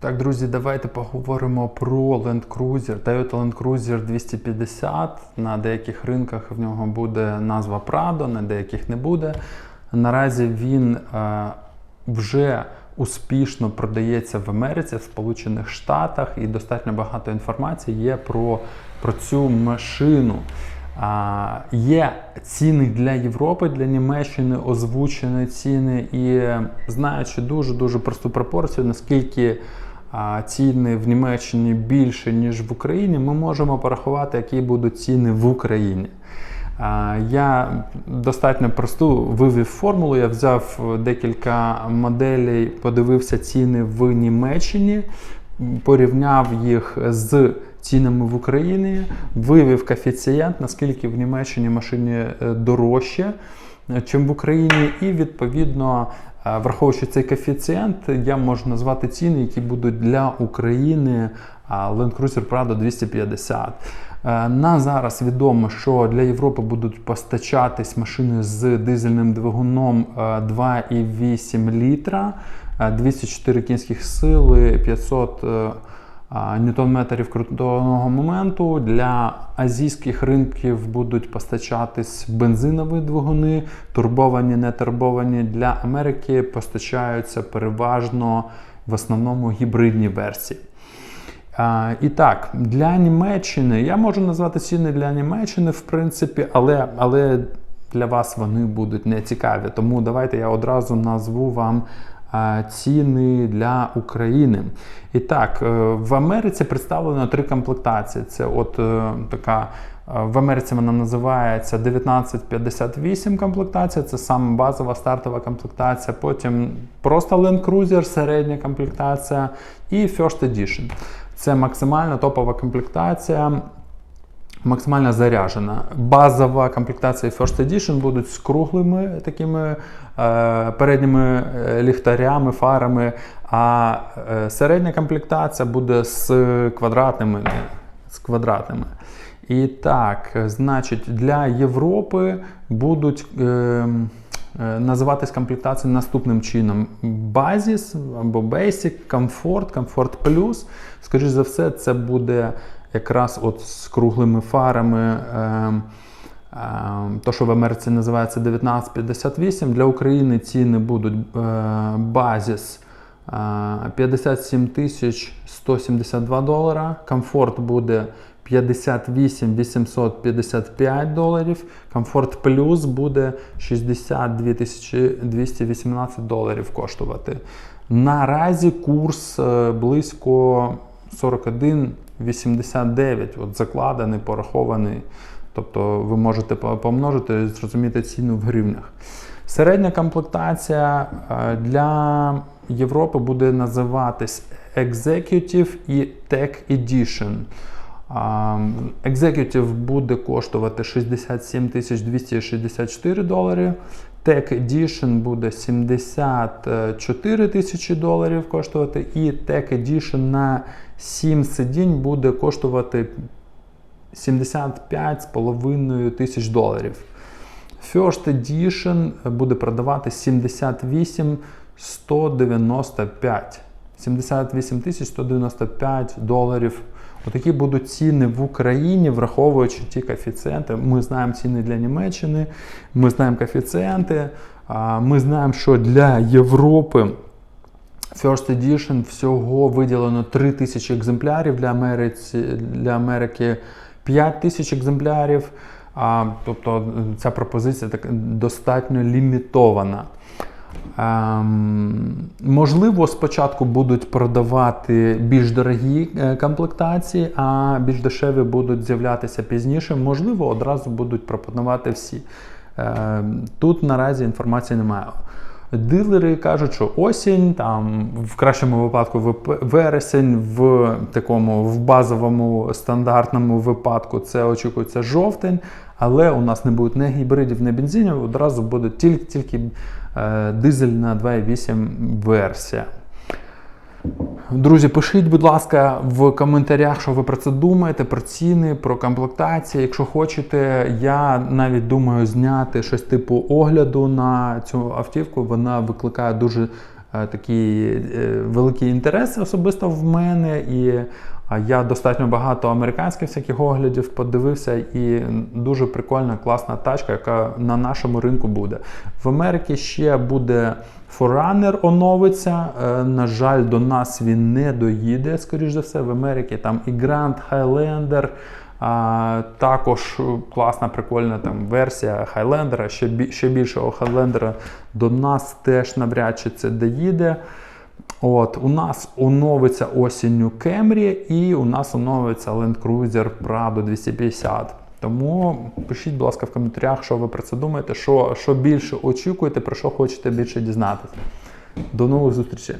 Так, друзі, давайте поговоримо про Land Cruiser. Toyota Land Cruiser 250. На деяких ринках в нього буде назва Prado, на деяких не буде. Наразі він е, вже успішно продається в Америці, в Сполучених Штатах, і достатньо багато інформації є про, про цю машину. А, Є ціни для Європи, для Німеччини, озвучені ціни, і знаючи дуже-дуже просту пропорцію, наскільки ціни в Німеччині більше, ніж в Україні, ми можемо порахувати, які будуть ціни в Україні. Я достатньо просту вивів формулу. Я взяв декілька моделей, подивився ціни в Німеччині, порівняв їх з цінами в Україні, вивів коефіцієнт, наскільки в Німеччині машині е, дорожче, ніж в Україні, і відповідно. Е, Враховуючи цей коефіцієнт, я можу назвати ціни, які будуть для України Land Cruiser Prado 250. Е, На зараз відомо, що для Європи будуть постачатись машини з дизельним двигуном е, 2,8 літра, е, 204 кінських сили, 500 е, а, ньютон-метрів крутного моменту. Для азійських ринків будуть постачатись бензинові двигуни, турбовані, не турбовані. Для Америки постачаються переважно в основному гібридні версії. І так, для Німеччини я можу назвати ціни для Німеччини, в принципі, але, але для вас вони будуть не цікаві. Тому давайте я одразу назву вам ціни для України. І так, е, в Америці представлено три комплектації. Це от е, така. е, В Америці вона називається 1958 комплектація, це саме базова стартова комплектація. Потім просто Land Cruiser, середня комплектація і First Edition. Це максимальна топова комплектація, максимально заряджена. Базова комплектація First Edition будуть з круглими такими е, передніми е, ліхтарями, фарами, а е, середня комплектація буде з квадратними. З квадратними. І так, значить, для Європи будуть. Е, е, Називатись комплектації наступним чином: Базіс або Basic, Comfort, Comfort Plus. Скоріше за все, це буде якраз от з круглими фарами. Ем, ем, то, що в Америці називається 1958, для України ціни будуть е, базіс е, 57 172 долара, комфорт буде 58 855 доларів, комфорт плюс буде 62 218 доларів коштувати. Наразі курс е, близько 41 89 от закладений, порахований. Тобто ви можете помножити і зрозуміти ціну в гривнях. Середня комплектація е, для Європи буде називатись Executive і Tech Edition. Executive буде коштувати 67 264 долари, Tech Edition буде 74 тисячі доларів коштувати, і Tech Edition на 7 сидінь буде коштувати 75,5 тисяч доларів. First Edition буде продавати 78 195. 78 тисяч 195 доларів. Отакі будуть ціни в Україні, враховуючи ті коефіцієнти. Ми знаємо ціни для Німеччини, ми знаємо коефіцієнти. Ми знаємо, що для Європи First Edition всього виділено 3 тисячі екземплярів для Америці, для Америки 5 тисяч екземплярів. А, тобто ця пропозиція так достатньо лімітована. Ем, можливо, спочатку будуть продавати більш дорогі е, комплектації, а більш дешеві будуть з'являтися пізніше. Можливо, одразу будуть пропонувати всі. Ем, тут наразі інформації немає. Дилери кажуть, що осінь, там в кращому випадку вип- вересень, в такому в базовому стандартному випадку це очікується жовтень, але у нас не буде не гібридів, не бензинів, одразу буде тільки, тільки е, дизельна 2.8 версія. Друзі, пишіть, будь ласка, в коментарях, що ви про це думаєте, про ціни, про комплектації. Якщо хочете, я навіть думаю зняти щось типу огляду на цю автівку. Вона викликає дуже е, такий е, великий інтерес особисто в мене. І я достатньо багато американських всяких оглядів подивився, і дуже прикольна, класна тачка, яка на нашому ринку буде. В Америці ще буде Forerunner оновиться. Е, На жаль, до нас він не доїде, скоріш за все, в Америці там і Grand Highlander. А, також класна, прикольна там версія Highlander, ще, більшого Highlander до нас теж навряд чи це доїде. От, у нас оновиться осінню Camry і у нас оновиться Land Cruiser Prado 250. Тому пишіть, будь ласка, в коментарях, що ви про це думаєте, що, що більше очікуєте, про що хочете більше дізнатися. До нових зустрічей!